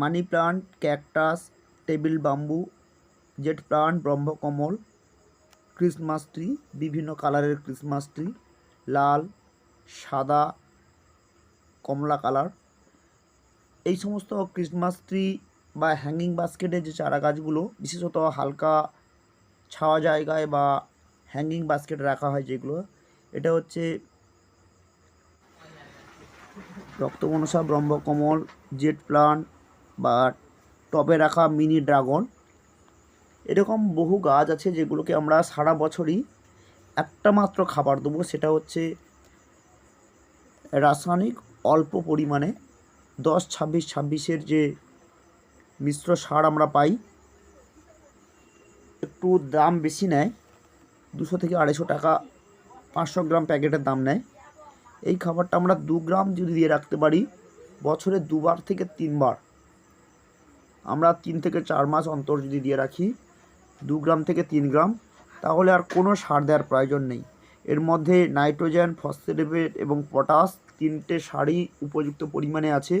Money plant, cactus, table bamboo jade plant, ব্রহ্মকমল, Christmas tree, বিভিন্ন কালারের Christmas tree, লাল, সাদা, কমলা colour. এই সমস্ত ক্রিসমাস ট্রি বা হ্যাঙ্গিং বাস্কেটের যে চারা গাছগুলো, বিশেষত হালকা ছাওয়া জায়গায় বা হ্যাঙ্গিং বাস্কেটে রাখা হয় যেগুলো, এটা হচ্ছে রক্তমনসা, ব্রহ্মকমল, জেট প্লান্ট বা টবে রাখা মিনি ড্রাগন, এরকম বহু গাছ আছে যেগুলোকে আমরা সারা বছরই একটা মাত্র খাবার দেবো, সেটা হচ্ছে রাসায়নিক অল্প পরিমাণে দশ ছাব্বিশ ছাব্বিশের যে মিশ্র সার আমরা পাই, একটু দাম বেশি নেয়, দুশো থেকে আড়াইশো টাকা পাঁচশো গ্রাম প্যাকেটের দাম নেয়। এই খাবারটা আমরা দু গ্রাম যদি দিয়ে রাখতে পারি, বছরে দুবার থেকে তিনবার আমরা তিন থেকে চার মাস অন্তর যদি দিয়ে রাখি, দু গ্রাম থেকে তিন গ্রাম, তাহলে আর কোনো সার দেওয়ার প্রয়োজন নেই। এর মধ্যে নাইট্রোজেন, ফসফেট এবং পটাশ তিনটে সারই উপযুক্ত পরিমাণে আছে,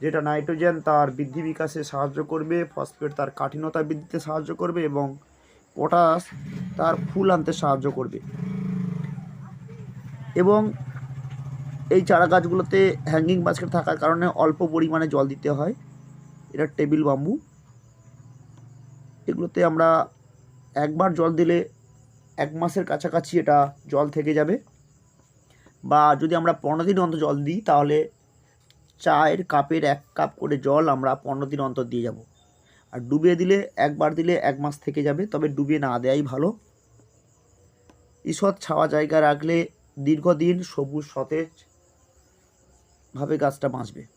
যেটা নাইট্রোজেন তার বৃদ্ধি বিকাশে সাহায্য করবে, ফসফেট তার কাঠিন্যতা বৃদ্ধিতে সাহায্য করবে এবং পটাশ তার ফুল আনতে সাহায্য করবে। এবং এই চারা গাছগুলোতে হ্যাঙ্গিং বাস্কেট থাকার কারণে অল্প পরিমাণে জল দিতে হয়। এটা টেবিল বাম্বু। এগুলোতে আমরা একবার জল দিলে এক মাসের কাছাকাছি এটা জল থেকে যাবে। বা যদি আমরা পনেরো দিন অন্তর জল দিই, তাহলে চায়ের কাপের এক কাপ করে জল আমরা পনেরো দিন অন্তর দিয়ে যাব। আর ডুবিয়ে দিলে, একবার দিলে এক মাস থেকে যাবে, তবে ডুবিয়ে না দেওয়াই ভালো। ঈষৎ ছাওয়া জায়গা রাখলে দীর্ঘদিন সবুজ সতেজ ভাবে গাছটা বাঁচবে।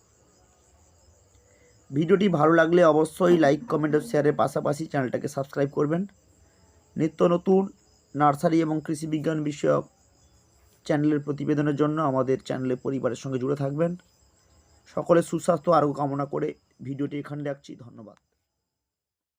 ভিডিওটি ভালো লাগলে অবশ্যই লাইক, কমেন্ট ও শেয়ারের পাশাপাশি চ্যানেলটাকে সাবস্ক্রাইব করবেন। নিত্য নতুন নার্সারি এবং কৃষি বিজ্ঞান বিষয়ক চ্যানেলের প্রতিবেদনের জন্য আমাদের চ্যানেলে পরিবারের সঙ্গে জুড়ে থাকবেন। সকলে সুস্বাস্থ্য আরও কামনা করে ভিডিওটি এখানে রাখছি। ধন্যবাদ।